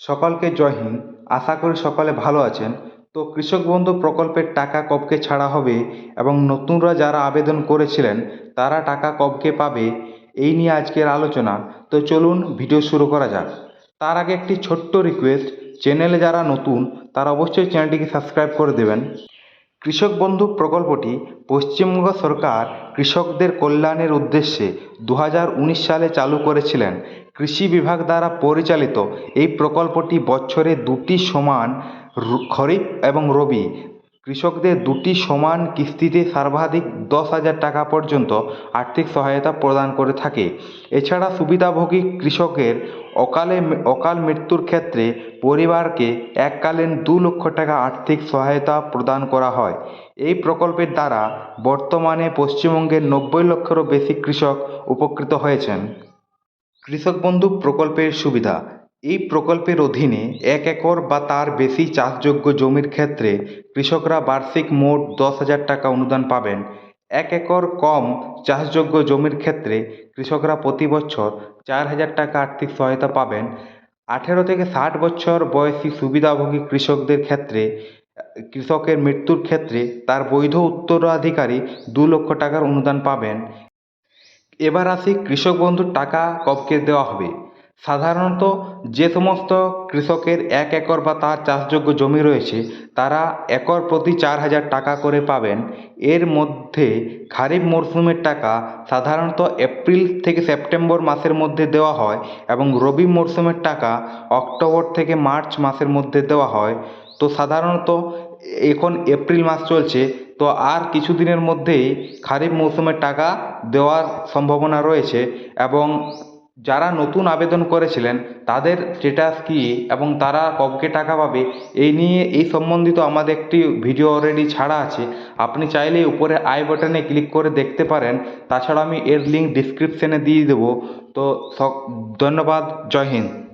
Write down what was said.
সকলকে জয় হিন্দ। আশা করি সকলে ভালো আছেন। তো কৃষক বন্ধু প্রকল্পের টাকা কবকে ছাড়া হবে এবং নতুনরা যারা আবেদন করেছিলেন, তারা টাকা কবকে পাবে। এই নিয়ে আজকের আলোচনা। তো চলুন ভিডিও শুরু করা যাক। তার আগে একটি ছোট্ট রিকোয়েস্ট চ্যানেলে যারা নতুন, তারা অবশ্যই চ্যানেলটিকে সাবস্ক্রাইব করে দেবেন। কৃষক বন্ধু প্রকল্পটি পশ্চিমবঙ্গ সরকার কৃষকদের কল্যাণের উদ্দেশ্যে দু উনিশ সালে চালু করেছিলেন। কৃষি বিভাগ দ্বারা পরিচালিত এই প্রকল্পটি বছরে দুটি সমান খরিফ এবং রবি। কৃষকদের দুটি সমান কিস্তিতে সর্বাধিক দশ হাজার টাকা পর্যন্ত আর্থিক সহায়তা প্রদান করে থাকে। এছাড়া সুবিধাভোগী কৃষকের অকালে অকাল মৃত্যুর ক্ষেত্রে পরিবারকে এককালীন দু লক্ষ টাকা আর্থিক সহায়তা প্রদান করা হয়। এই প্রকল্পের দ্বারা বর্তমানে পশ্চিমবঙ্গের নব্বই লক্ষেরও বেশি কৃষক উপকৃত হয়েছেন। কৃষক বন্ধু প্রকল্পের সুবিধা এই প্রকল্পের অধীনে এক একর বা তার বেশি চাষযোগ্য জমির ক্ষেত্রে কৃষকরা বার্ষিক মোট দশ হাজার টাকা অনুদান পাবেন। এক একর কম চাষযোগ্য জমির ক্ষেত্রে কৃষকরা প্রতি বছর চার হাজার টাকা আর্থিক সহায়তা পাবেন। আঠেরো থেকে ষাট বছর বয়সী সুবিধাভোগী কৃষকদের ক্ষেত্রে, কৃষকের মৃত্যুর ক্ষেত্রে তার বৈধ উত্তরাধিকারী দু লক্ষ টাকার অনুদান পাবেন। এবার আসি কৃষক বন্ধুর টাকা কবকে দেওয়া হবে? সাধারণত যে সমস্ত কৃষকের এক একর বা তার চাষযোগ্য জমি রয়েছে, তারা একর প্রতি চার হাজার টাকা করে পাবেন। এর মধ্যে খারিফ মরশুমের টাকা সাধারণত এপ্রিল থেকে সেপ্টেম্বর মাসের মধ্যে দেওয়া হয় এবং রবি মরশুমের টাকা অক্টোবর থেকে মার্চ মাসের মধ্যে দেওয়া হয়। তো সাধারণত এখন এপ্রিল মাস চলছে, তো আর কিছুদিনের মধ্যেই খারিফ মৌসুমের টাকা দেওয়ার সম্ভাবনা রয়েছে এবং যারা নতুন আবেদন করেছিলেন, তাদের স্টেটাস কী এবং তারা কবকে টাকা পাবে, এই নিয়ে এই সম্বন্ধিত আমাদের একটি ভিডিও অলরেডি ছাড়া আছে। আপনি চাইলে উপরে আই বাটনে ক্লিক করে দেখতে পারেন। তাছাড়া আমি এর লিঙ্ক ডিসক্রিপশানে দিয়ে দেবো। তো ধন্যবাদ, জয় হিন্দ।